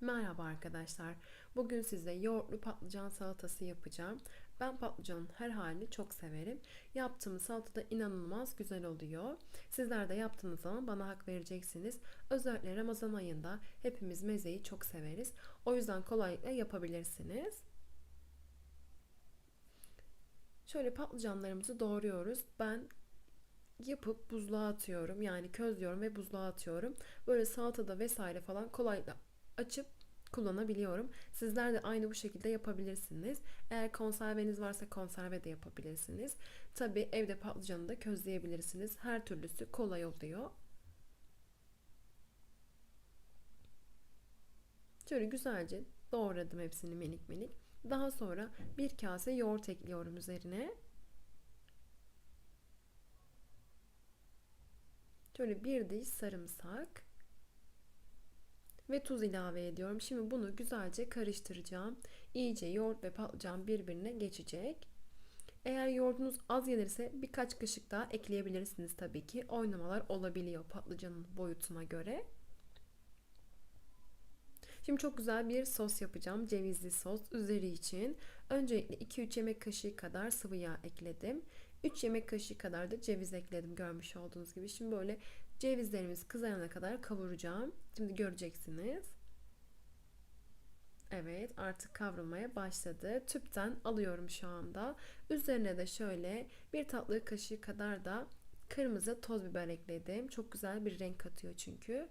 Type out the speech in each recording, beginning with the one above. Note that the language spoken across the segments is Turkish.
Merhaba arkadaşlar. Bugün size yoğurtlu patlıcan salatası yapacağım. Ben patlıcanın her halini çok severim. Yaptığım salata da inanılmaz güzel oluyor. Sizler de yaptığınız zaman bana hak vereceksiniz. Özellikle Ramazan ayında hepimiz mezeyi çok severiz. O yüzden kolaylıkla yapabilirsiniz. Şöyle patlıcanlarımızı doğruyoruz. Ben yapıp buzluğa atıyorum. Yani közlüyorum ve buzluğa atıyorum. Böyle salatada vesaire falan kolaylıkla açıp kullanabiliyorum. Sizler de aynı bu şekilde yapabilirsiniz. Eğer konserveniz varsa konserve de yapabilirsiniz. Tabi evde patlıcanı da közleyebilirsiniz. Her türlüsü kolay oluyor. Şöyle güzelce doğradım hepsini minik minik. Daha sonra bir kase yoğurt ekliyorum üzerine. Şöyle bir diş sarımsak ve tuz ilave ediyorum. Şimdi bunu güzelce karıştıracağım. İyice yoğurt ve patlıcan birbirine geçecek. Eğer yoğurdunuz az gelirse birkaç kaşık daha ekleyebilirsiniz tabii ki. Oynamalar olabiliyor patlıcanın boyutuna göre. Şimdi çok güzel bir sos yapacağım. Cevizli sos üzeri için. Öncelikle 2-3 yemek kaşığı kadar sıvı yağ ekledim. 3 yemek kaşığı kadar da ceviz ekledim görmüş olduğunuz gibi. Şimdi böyle cevizlerimiz kızarana kadar kavuracağım. Şimdi göreceksiniz. Evet artık kavrulmaya başladı. Tüpten alıyorum şu anda. Üzerine de şöyle bir tatlı kaşığı kadar da kırmızı toz biber ekledim. Çok güzel bir renk katıyor çünkü.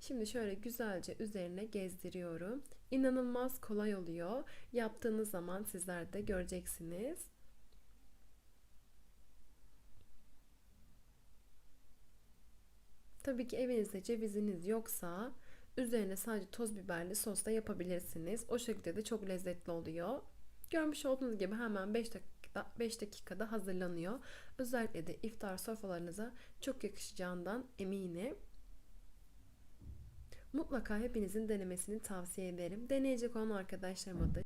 Şimdi şöyle güzelce üzerine gezdiriyorum. İnanılmaz kolay oluyor. Yaptığınız zaman sizler de göreceksiniz. Tabii ki evinizde ceviziniz yoksa üzerine sadece toz biberli sos da yapabilirsiniz. O şekilde de çok lezzetli oluyor. Görmüş olduğunuz gibi hemen 5 dakikada, 5 dakikada hazırlanıyor. Özellikle de iftar sofralarınıza çok yakışacağından eminim. Mutlaka hepinizin denemesini tavsiye ederim. Deneyecek olan arkadaşlarıma da